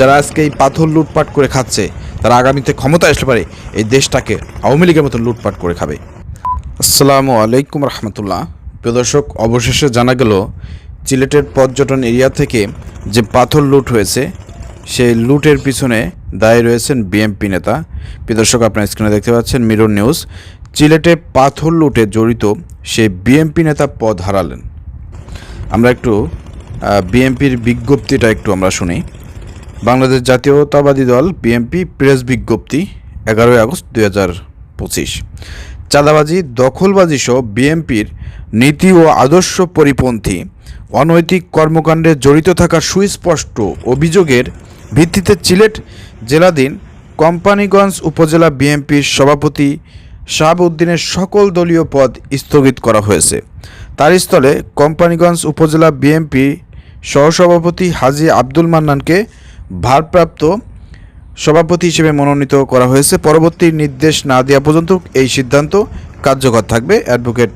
যারা আজকে এই পাথর লুটপাট করে খাচ্ছে, তারা আগামীতে ক্ষমতা আসতে পারে, এই দেশটাকে আওয়ামী লীগের মতো লুটপাট করে খাবে। আসসালামু আলাইকুম রহমতুল্লাহ। প্রিয় দর্শক, অবশেষে জানা গেল সিলেটের পর্যটন এরিয়া থেকে যে পাথর লুট হয়েছে, সেই লুটের পিছনে দায়ী রয়েছেন বিএমপি নেতা। প্রিয় দর্শক, আপনার স্ক্রিনে দেখতে পাচ্ছেন মিরর নিউজ। সিলেটে পাথর লুটে জড়িত সেই বিএমপি নেতা পদ হারালেন। আমরা একটু বিএমপির বিজ্ঞপ্তিটা একটু আমরা শুনি। বাংলাদেশ জাতীয়তাবাদী দল বিএনপি প্রেস বিজ্ঞপ্তি, এগারোই আগস্ট দুই হাজার পঁচিশ। চাঁদাবাজি, দখলবাজি সহ বিএমপির নীতি ও আদর্শ পরিপন্থী অনৈতিক কর্মকাণ্ডে জড়িত থাকার সুস্পষ্ট অভিযোগের ভিত্তিতে সিলেট জেলাধীন কোম্পানিগঞ্জ উপজেলা বিএনপির সভাপতি শাহাবুদ্দিনের সকল দলীয় পদ স্থগিত করা হয়েছে। তার স্থলে কোম্পানিগঞ্জ উপজেলা বিএনপি সহসভাপতি হাজি আব্দুল মান্নানকে ভারপ্রাপ্ত সভাপতি হিসেবে মনোনীত করা হয়েছে। পরবর্তী নির্দেশ না দেওয়া পর্যন্ত এই সিদ্ধান্ত কার্যকর থাকবে। অ্যাডভোকেট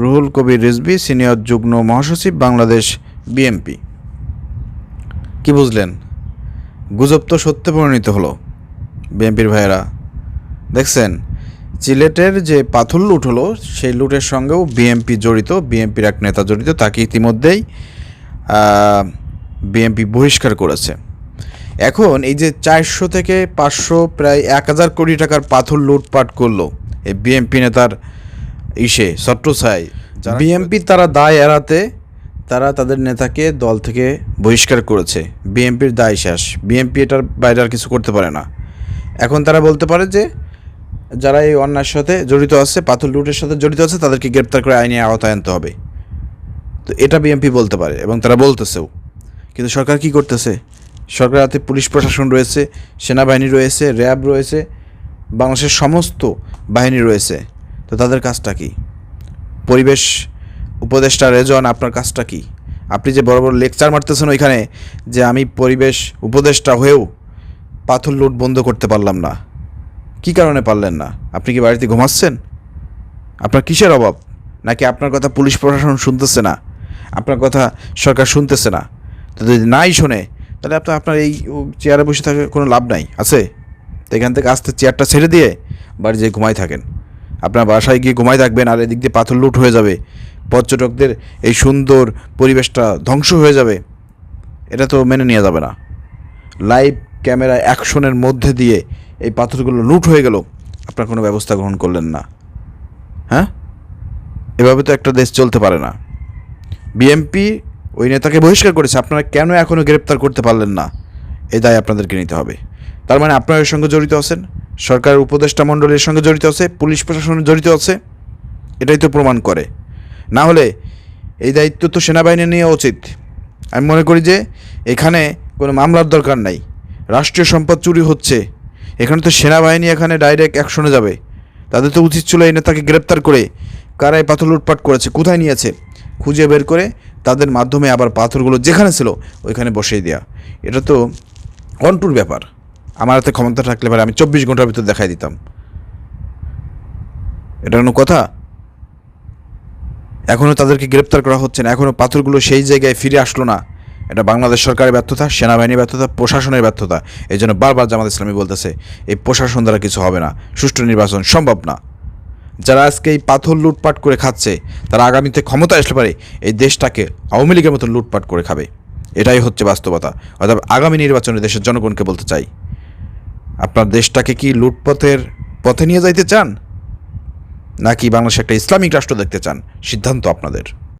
রুহুল কবির রিজভি, সিনিয়র যুগ্ম মহাসচিব, বাংলাদেশ বিএমপি কি বুঝলেন? গুজব তো সত্যে পরিণত হলো, বিএনপির ভাইয়েরা। দেখছেন সিলেটের যে পাথর লুট হলো, সেই লুটের সঙ্গেও বিএমপি জড়িত, বিএনপির এক নেতা জড়িত, তাকে ইতিমধ্যেই বিএমপি বহিষ্কার করেছে। এখন এই যে চারশো থেকে পাঁচশো প্রায় এক হাজার কোটি টাকার পাথর লুটপাট করল এই বিএমপি নেতার ইসে ছত্রছায় বিএমপি তারা দায় এড়াতে তারা তাদের নেতাকে দল থেকে বহিষ্কার করেছে। বিএমপির দায় শেষ। বিএমপি এটার বাইরে আর কিছু করতে পারে না। এখন তারা বলতে পারে যে যারা এই অন্যায়ের সাথে জড়িত আছে পাথর লুটের সাথে জড়িত আছে তাদেরকে গ্রেপ্তার করে আইনে আওতায় আনতে হবে। তো এটা বিএমপি বলতে পারে এবং তারা বলতেছেও। কিন্তু সরকার কি করতেছে? সরকার হাতে পুলিশ প্রশাসন রয়েছে, সেনাবাহিনী রয়েছে, র্যাব রয়েছে, বাংলাদেশের সমস্ত বাহিনী রয়েছে। তো তাদের কাজটা কি? পরিবেশ উপদেষ্টা রেজন, আপনার কাজটা কি? আপনি যে বড় বড় লেকচার মারতেছেন ওইখানে যে আমি পরিবেশ উপদেষ্টা হয়েও পাথর লুট বন্ধ করতে পারলাম না। কি কারণে পারলেন না? আপনি কি বাড়িতে ঘুমাচ্ছেন? আপনার কিসের অভাব? নাকি আপনার কথা পুলিশ প্রশাসন শুনতেছে না? আপনার কথা সরকার শুনতেছে না? তো যদি নাই শোনে তাহলে আপনার আপনার এই চেয়ারে বসে থাকে কোনো লাভ নাই, আছে? তো এখান থেকে আসতে চেয়ারটা ছেড়ে দিয়ে বাড়ি যেয়ে ঘুমাই থাকেন। আপনার বাসায় গিয়ে ঘুমাই থাকবেন আর এদিক দিয়ে পাথর লুট হয়ে যাবে। পর্যটকদের এই সুন্দর পরিবেশটা ধ্বংস হয়ে যাবে। এটা তো মেনে নেওয়া যাবে না। লাইভ ক্যামেরা অ্যাকশনের মধ্যে দিয়ে এই পাথরগুলো লুট হয়ে গেল। আপনার কোনো ব্যবস্থা গ্রহণ করলেন না। হ্যাঁ? এভাবে তো একটা দেশ চলতে পারে না। বিএমপি ওই নেতাকে বহিষ্কার করেছে। আপনারা কেন এখনও গ্রেপ্তার করতে পারলেন না? এই দায় আপনাদেরকে নিতে হবে। তার মানে আপনারা এর সঙ্গে জড়িত আছেন? সরকার, উপদেষ্টা মণ্ডলীর সঙ্গে জড়িত আছে? পুলিশ প্রশাসন জড়িত আছে? এটাই তো প্রমাণ করে। না হলে এই দায়িত্ব তো সেনাবাহিনী নেওয়া উচিত। আমি মনে করি যে এখানে কোনো মামলার দরকার নাই। রাষ্ট্রীয় সম্পদ চুরি হচ্ছে। এখানে তো সেনাবাহিনী এখানে ডাইরেক্ট অ্যাকশনে যাবে। তাদের তো উচিত ছিল এই নেতাকে গ্রেপ্তার করে কারা এই পাথর লুটপাট করেছে। কোথায় নিয়েছে? খুঁজে বের করে তাদের মাধ্যমে আবার পাথরগুলো যেখানে ছিল, ওইখানে বসিয়ে দেওয়া এটা তো অন্টুর ব্যাপার। আমার হাতে ক্ষমতা থাকলে পারে আমি চব্বিশ ঘণ্টার ভিতর দেখাই দিতাম। এটা কোনো কথা? এখনও তাদেরকে গ্রেপ্তার করা হচ্ছে না। এখনও পাথরগুলো সেই জায়গায় ফিরে আসলো না। এটা বাংলাদেশ সরকারের ব্যর্থতা, সেনাবাহিনীর ব্যর্থতা, প্রশাসনের ব্যর্থতা। এই জন্য বারবার জামাত ইসলামী বলতেছে, এই প্রশাসন দ্বারা কিছু হবে না। সুষ্ঠু নির্বাচন সম্ভব না। যারা আজকে এই পাথর লুটপাট করে খাচ্ছে, তারা আগামীতে ক্ষমতা আসতে পারে, এই দেশটাকে আওয়ামী লীগের মতো লুটপাট করে খাবে। এটাই হচ্ছে বাস্তবতা। অর্থাৎ আগামী নির্বাচনে দেশের জনগণকে বলতে চাই, আপনার দেশটাকে কি লুটপথের পথে নিয়ে যাইতে চান? নাকি বাংলাদেশ একটা ইসলামিক রাষ্ট্র দেখতে চান? সিদ্ধান্ত আপনাদের।